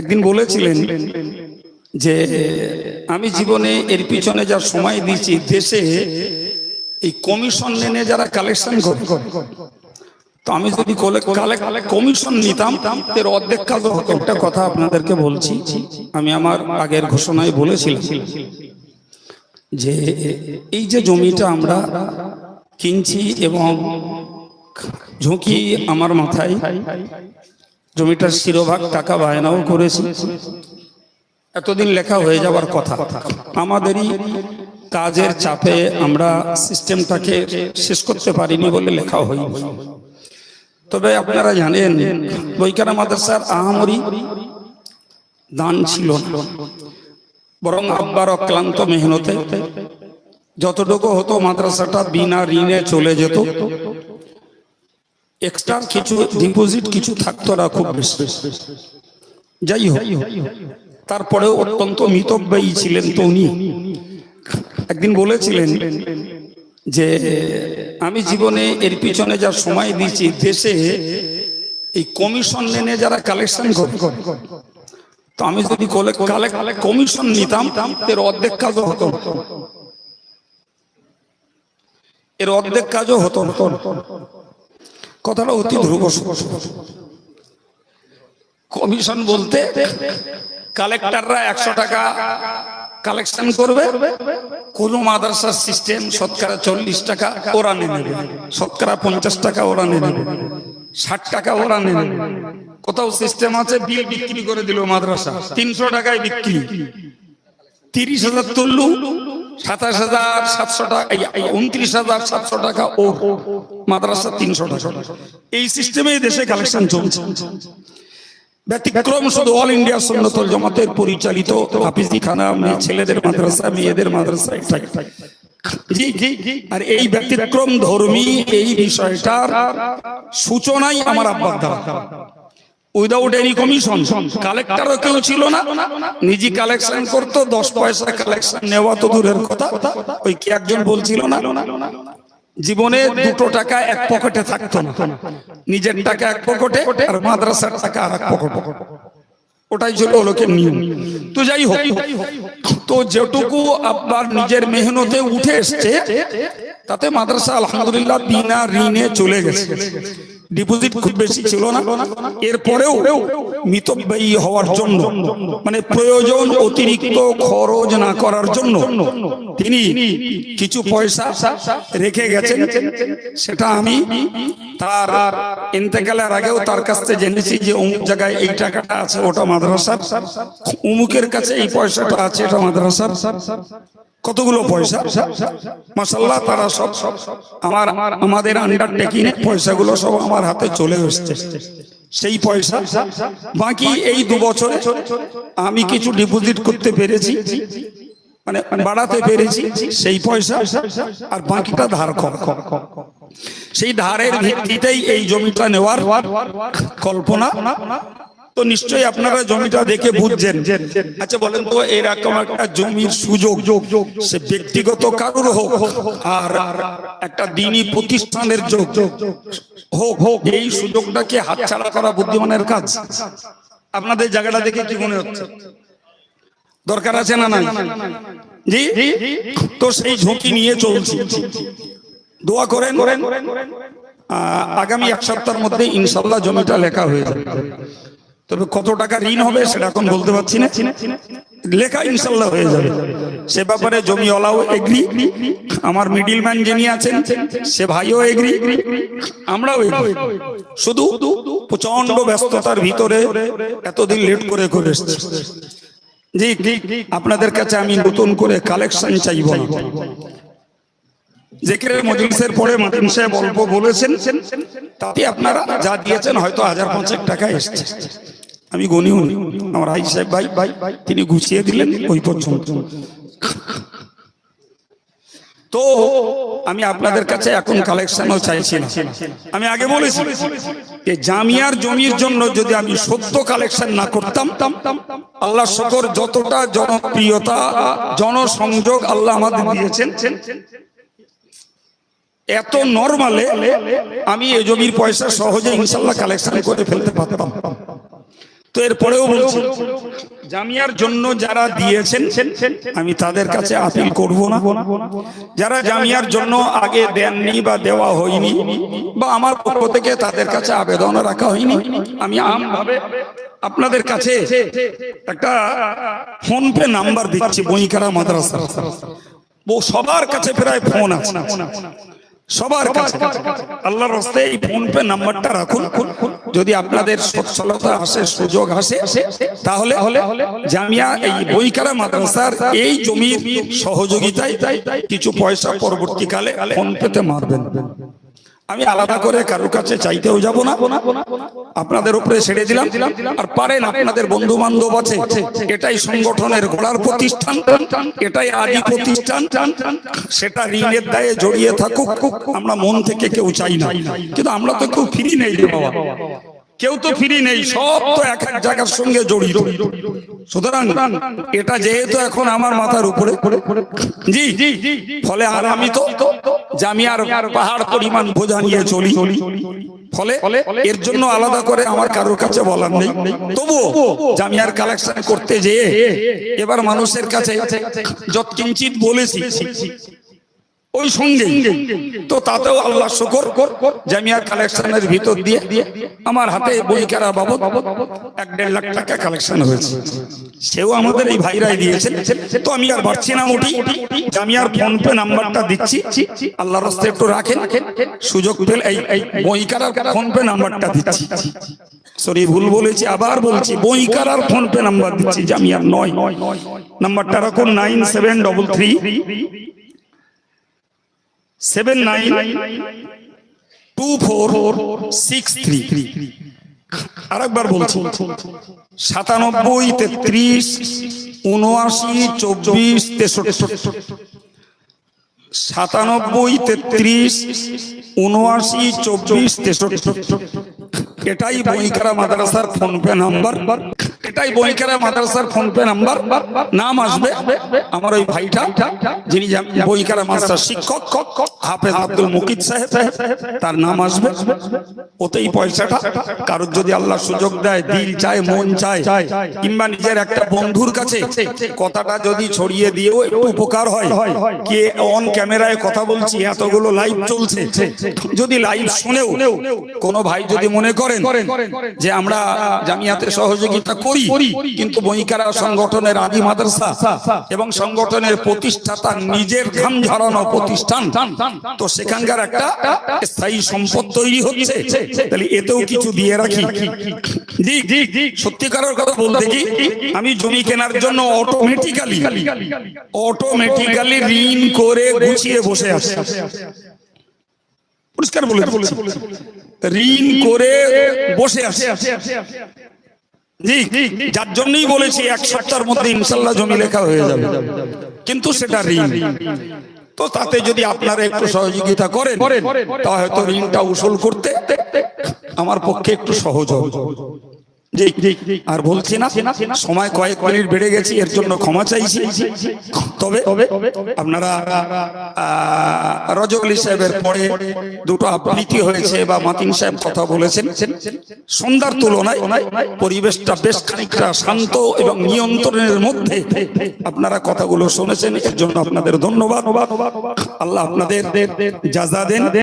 একদিন বলেছিলেন যে, আমি জীবনে এর পিছনে যা সময় দিয়েছি, দেশে এই কমিশন নেনে যারা কালেকশন করে, তো আমি যদি কমিশন নিতাম, এর অর্ধেক কাজ একটা কথা আপনাদেরকে বলছি, আমি আমার আগের ঘোষণায় বলেছিলাম যে, এই যে জমিটা আমরা কিনছি এবং ঝুঁকি আমার মাথায় জমিটার শিরোভাগ টাকা বায়নাও করেছি। এতদিন লেখা হয়ে যাওয়ার কথা। আমাদেরই কাজের চাপে আমরা সিস্টেমটাকে শেষ করতে পারিনি বলে লেখা হয়নি। তবে আপনারা জানেন বৈকারা মাদ্রাসার আহামরি দান ছিল বরং আব্বার অক্লান্ত মেহনতে যতটুকু হতো মাদ্রাসাটা বিনা ঋণে চলে যেত। এক্সট্রা কিছু ডিপোজিট কিছু থাকতো না খুব বেশি। যাই হোক, তারপরেও অত্যন্ত মিতব্যয়ী ছিলেন তো উনি। একদিন বলেছিলেন যে, আমি জীবনে এর পিছনে যা সময় দিয়েছি, দেশে এই কমিশন নেনে যারা কালেকশন করে, তো আমি যদি কমিশন নিতাম, এর অর্ধেক কাজও হতো এর অর্ধেক কাজও হতো কথাটা অতি ধ্রুব কমিশন বলতে কালেক্টররা একশো টাকা কালেকশন করবে। কোন মাদ্রাসার সিস্টেম শতকরা চল্লিশ টাকা ওরা নেবে। শতকরা পঞ্চাশ টাকা ওরা নেবে। ষাট টাকা ওরা নেবে। কোথাও সিস্টেম আছে, বিল বিক্রি করে দিল মাদ্রাসা। তিনশো টাকায় বিক্রি। তিরিশ হাজার তুললু। সাতাশ হাজার সাতশো টাকা উনত্রিশ হাজার সাতশো টাকা ও মাদ্রাসা তিনশো টাকা। এই সিস্টেমে দেশে কালেকশন চলছে। ব্যতিক্রম শুধু অল ইন্ডিয়া সুন্নতল জামাতের পরিচালিত হাফিজি খানা ছেলেদের মাদ্রাসা, মেয়েদের মাদ্রাসা জি। আর এই ব্যতিক্রম ধর্মী এই বিষয়টার সূচনাই আমার আব্বার দ্বারা। উইদাউট এনি কমিশন কালেক্টরও কেউ ছিল না। নিজে কালেকশন করতো, দশ পয়সা কালেকশন নেওয়া তো দূরের কথা। ওই কি একজন বলছিল না? জীবনে দুটো টাকা এক পকেটে থাকতো না। নিজের টাকা এক পকেটে আর মাদ্রাসার টাকা আর এক পকেটে। ওটাই ছিল লোকের নিয়ম। তো যাই হোক, তো যেটুকু আপনার নিজের মেহনতে উঠে এসছে, তাতে মাদ্রাসা আলহামদুলিল্লাহ বিনা ঋণে চলে গেছে। ডিপোজিট খুব বেশি ছিল না। এরপরেও মিতব্যয়ী হওয়ার জন্য মানে প্রয়োজন অতিরিক্ত খরচ না করার জন্য তিনি কিছু পয়সা রেখে গেছেন। সেটা আমি তার ইন্তেকালের আগেও তার কাছ থেকে জেনেছি যে অমুক জায়গায় এই টাকাটা আছে ওটা মাদ্রাসার। অমুকের কাছে এই পয়সাটা আছে এটা মাদ্রাসার। কতগুলো পয়সা? মাসাল্লাহ তারা সব সব আমার আমাদের আন্ডার টেকিং পয়সাগুলো সব আমার হাতে চলে এসছে। সেই পয়সা বাকি এই দু বছরে আমি কিছু ডিপোজিট করতে পেরেছি মানে বাড়াতে পেরেছি সেই পয়সা আর বাকিটা ধার কর সেই ধারের ভিত্তিতেই এই জমিটা নেওয়ার কল্পনা তো নিশ্চয়ই আপনারা জমিটা দেখে বুঝছেন। আচ্ছা বলেন তো, এরকম একটা জমির সুযোগ, সে ব্যক্তিগত কারোর হোক, আর একটা দিনী প্রতিষ্ঠানের যোগ, হোক হোক এই সুযোগটাকে হাতছাড়া করা বুদ্ধিমানের কাজ? আপনাদের জায়গাটা দেখে কি মনে হচ্ছে? দরকার আছে না নাই? জি? তো সেই ঝুঁকি নিয়ে চলছি। দোয়া করেন। আগামী এক সপ্তাহের মধ্যে ইনশাল্লাহ জমিটা লেখা হয়ে যাবে। তবে কত টাকা ঋণ হবে সেটা এখন বলতে পারছি না। লেখা ইনশাল্লাহ হয়ে যাবে। সে ব্যাপারে জমি জমিওয়ালাও এগ্রি আমার মিডিল ম্যান যিনি আছেন, সে ভাইও এগ্রি আমরাও শুধু প্রচণ্ড ব্যস্ততার ভিতরে এতদিন লেট করে করে এসছি। জি আপনাদের কাছে আমি নতুন করে কালেকশন চাইব পরে বলেছেন, তাতে আপনারা যা দিয়েছেন হয়তো হাজার পাঁচেক টাকা এসছে। আমি গনি উনি আমার আই সাহেব ভাই ভাই, তিনি গুছিয়ে দিলেন ওই পর্যন্ত। তো আমি আপনাদের কাছে এখন কালেকশনও চাইছি না। আমি আগে বলেছি যে জামিয়ার জমির জন্য যদি আমি সত্য কালেকশন না করতাম আল্লাহ শকর যতটা জনপ্রিয়তা, জনসংযোগ আল্লাহ আমাদের দিয়েছেন, এত নর্মালে আমি এই জমির পয়সা সহজে ইনশাল্লাহ কালেকশন করে ফেলতে পারতাম। তো এরপরেও বলছি, জামিয়ার জন্য যারা দিয়েছেন, আমি তাদের কাছে আপিল করব না। যারা জামিয়ার জন্য আগে দেননি বা দেওয়া হয়নি বা আমার পক্ষ থেকে তাদের কাছে আবেদন রাখা হয়নি, আমি আমভাবে আপনাদের কাছে একটা ফোন পে নাম্বার দিচ্ছি বইকারা মাদ্রাসা। সবার কাছে প্রায় ফোন আছে। সবার কাছে আল্লাহর রাস্তায় এই ফোন পে নাম্বারটা রাখুন। যদি আপনাদের সচ্ছলতা আসে সুযোগ আসে তাহলে জামিয়া এই বইকারা মাদ্রাসার এই জমির সহযোগিতায় কিছু পয়সা পরবর্তীকালে ফোন পেতে মারবেন। আমি আলাদা করে কারোর কাছে চাইতেও যাব না। আপনাদের উপরে ছেড়ে দিলাম। আর পারেন, আপনাদের বন্ধু বান্ধব আছে, এটাই সংগঠনের গোড়ার প্রতিষ্ঠান, এটাই আদি প্রতিষ্ঠান, সেটা ঋণের দায়ে জড়িয়ে থাকুক, আমরা মন থেকে কেউ চাই না। কিন্তু আমরা তো কেউ ফিরি নেই রে বাবা। কেউ তো ফিরি নেই, সব তো এক এক জায়গার সঙ্গে জড়িত। সুতরাং এটা যেহেতু এখন আমার মাথার উপরে জি জি, ফলে আর আমি তো জামিয়ার পাহাড় পরিমাণ বোঝা নিয়ে চলি। ফলে এর জন্য আলাদা করে আমার কারোর কাছে বলার নেই। তবুও জামিয়ার কালেকশন করতে যেয়ে এবার মানুষের কাছে যত কিঞ্চিত বলেছি। ওই সঙ্গে। তো তাতেও আল্লাহ শুকর জামিয়ার কালেকশনের ভিতর দিয়ে আমার হাতে বই কেনা বাবদ এক দেড় লাখ টাকা কালেকশন হয়েছে। সেও আমাদের এই ভাইরাই দিয়েছে তো আমি আর বাড়ছি না মোটি জামিয়ার ফোন পে নাম্বারটা দিচ্ছি। আল্লাহ রাস্তে একটু রাখেন। সুযোগ পেলে এই এই বইকারার ফোন পে নাম্বারটা দিচ্ছি। সরি, ভুল বলেছি, আবার বলছি বইকারার ফোন পে নাম্বার দিচ্ছি, জামিয়ার নয়। নাম্বারটা রাখুন nine seven double three seven nine two four six three আরেকবার বলছি, সাতানব্বই তেত্রিশ উনআশি চব্বিশ তেষট্টি। সাতানব্বই তেত্রিশ উনআশি চব্বিশ তেষট্টি। এটাই বইকারা মাদ্রাসার ফোন পে নাম্বার। এটাই বইকারা মাদ্রাসার ফোন পে নাম্বার নাম আসবে আমার ওই ভাইটা, যিনি বইকারা মাদ্রাসার শিক্ষক, হাফেজ আব্দুল মুকিদ সাহেব, তার নাম আসবে। ওতেই পয়সাটা, কারোর যদি আল্লাহ সুযোগ দেয়, দিল চায়, মন চায়, কিংবা নিজের একটা বন্ধুর কাছে কথাটা যদি ছড়িয়ে দিয়েও একটু উপকার হয়, কে অন ক্যামেরায় কথা বলছি, এতগুলো লাইভ চলছে। যদি লাইভ শুনেও কোনো ভাই যদি মনে করেন যে আমরা জামিয়াতে সহযোগিতা করি কিন্তু বইকারা সংগঠনের আদি মাদ্রাসা এবং সংগঠনের প্রতিষ্ঠাতা নিজের ঘাম ঝরানো প্রতিষ্ঠান, তো সেখানকার একটা স্থায়ী সম্পদ তৈরি হচ্ছে। তাহলে এতেও কিছু দিয়ে রাখি। সত্যিকারের কথা বলতে কি, আমি জমি কেনার জন্য অটোমেটিক্যালি অটোমেটিক্যালি ঋণ করে গুছিয়ে বসে আছি। পরিষ্কার বলে ঋণ করে বসে আছে। যার জন্যই বলেছি এক সপ্তাহের মধ্যে ইনশাল্লাহ জমি লেখা হয়ে যাবে। কিন্তু সেটা ঋণ। তো তাতে যদি আপনারা একটু সহযোগিতা করেন তা হয়তো ঋণটা উসুল করতে আমার পক্ষে একটু সহজ হবে। আর বলছি না সময় কয়েক মিনিট বেড়ে গেছি এর জন্য ক্ষমা চাইছি। তবে আপনারা রজগলি সাহেবের পরে দুটো আবৃত্তি হয়েছে বা মাতিন সাহেব কথা বলেছেন। সন্ধ্যার তুলনায় পরিবেশটা বেশ খানিকটা শান্ত এবং নিয়ন্ত্রণের মধ্যে আপনারা কথাগুলো শুনেছেন। এর জন্য আপনাদের ধন্যবাদ। আল্লাহ আপনাদের যা যা দেন।